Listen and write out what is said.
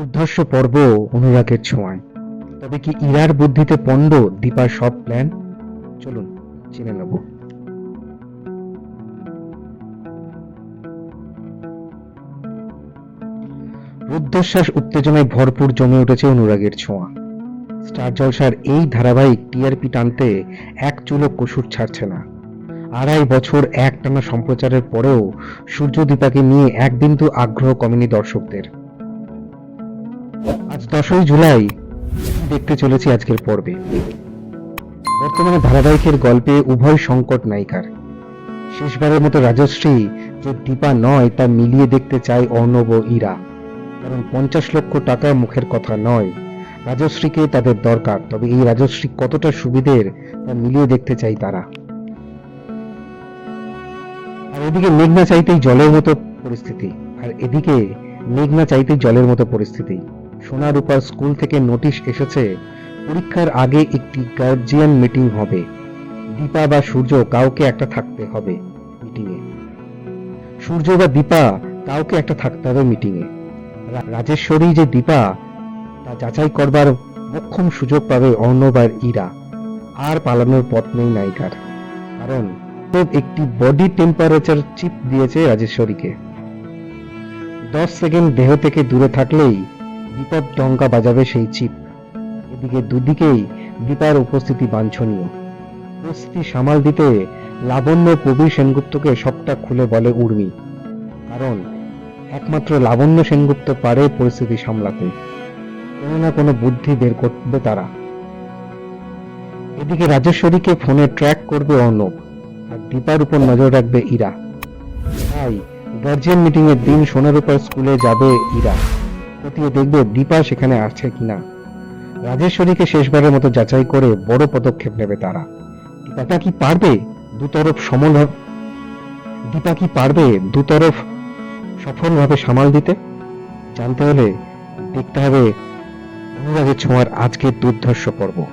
দুর্ধর্ষ পর্ব অনুরাগের ছোঁয়ায় তবে কি ইরার বুদ্ধিতে পণ্ড দীপার সব প্ল্যান চলুন চিনে নেব। রুদ্ধশ্বাস উত্তেজনায় ভরপুর জমে উঠেছে অনুরাগের ছোঁয়া। স্টার জলসার এই ধারাবাহিক টিআরপি টানতে এক চুলো কসুর ছাড়ছে না। আড়াই বছর একটানা সম্প্রচারের পরেও সূর্য দীপাকে নিয়ে এক বিন্দু আগ্রহ কমেনি দর্শকদের। আজ দশই জুলাই। দেখতে চলেছি আজকের পর্বে। বর্তমানে ধারাবাহিকের গল্পে উভয় সংকট নায়িকার। শেষবারের মতো রাজশ্রী যে দীপা নয়, তা মিলিয়ে দেখতে চায় অর্ণব ইরা। কারণ পঞ্চাশ লক্ষ টাকা মুখের কথা নয়। রাজশ্রীকে তাদের দরকার, তবে এই রাজশ্রী কতটা সুবিধের, তা মিলিয়ে দেখতে চাই তারা। আর এদিকে মেঘনা চাইতেই জলের মতো পরিস্থিতি। আর এদিকে মেঘনা চাইতেই জলের মতো পরিস্থিতি। সোনা রূপার স্কুল থেকে নোটিশ এসেছে, পরীক্ষার আগে একটি গার্জিয়ান মিটিং হবে। দীপা বা সূর্য কাউকে একটা থাকতে হবে মিটিংয়ে। সূর্য বা দীপা কাউকে একটা থাকতে হবে মিটিংয়ে। রাজেশ্বরী যে দীপা, তা যাচাই করবার মোক্ষম সুযোগ পাবে অর্ণব ইরা। আর পালানোর পথ নেই নায়িকার। কারণ একটি বডি টেম্পারেচার চিপ দিয়েছে রাজেশ্বরীকে। দশ সেকেন্ড দেহ থেকে দূরে থাকলেই বিপদ ডঙ্কা বাজাবে সেই চিপ। এদিকে দুদিকেই দীপার উপস্থিতি বাঞ্ছনীয়। পরিস্থিতি সামাল দিতে লাবণ্য কবির সেনগুপ্তকে সবটা খুলে বলে উর্মি। কারণ একমাত্র লাবণ্য সেনগুপ্ত পারে পরিস্থিতি সামলাতে। কোনো না কোনো বুদ্ধি বের করবে তারা। এদিকে রাজেশ্বরীকে ফোনে ট্র্যাক করবে অর্ণব, আর দীপার উপর নজর রাখবে ইরা। তাই গার্জিয়ান মিটিং এর দিন সোনারূপার স্কুলে যাবে ইরা। খতিয়ে দেখবে দীপা সেখানে আছে কিনা। রাজেশ্বরীকে শেষবারের মতো যাচাই করে বড় পদক্ষেপ নেবে তারা। দীপাটা কি পারবে দুতরফ সমল দীপা কি পারবে দুতরফ সফলভাবে সামাল দিতে? জানতে হলে দেখতে হবে অনুরাগের ছোঁয়ার আজকের দুর্ধর্ষ পর্ব।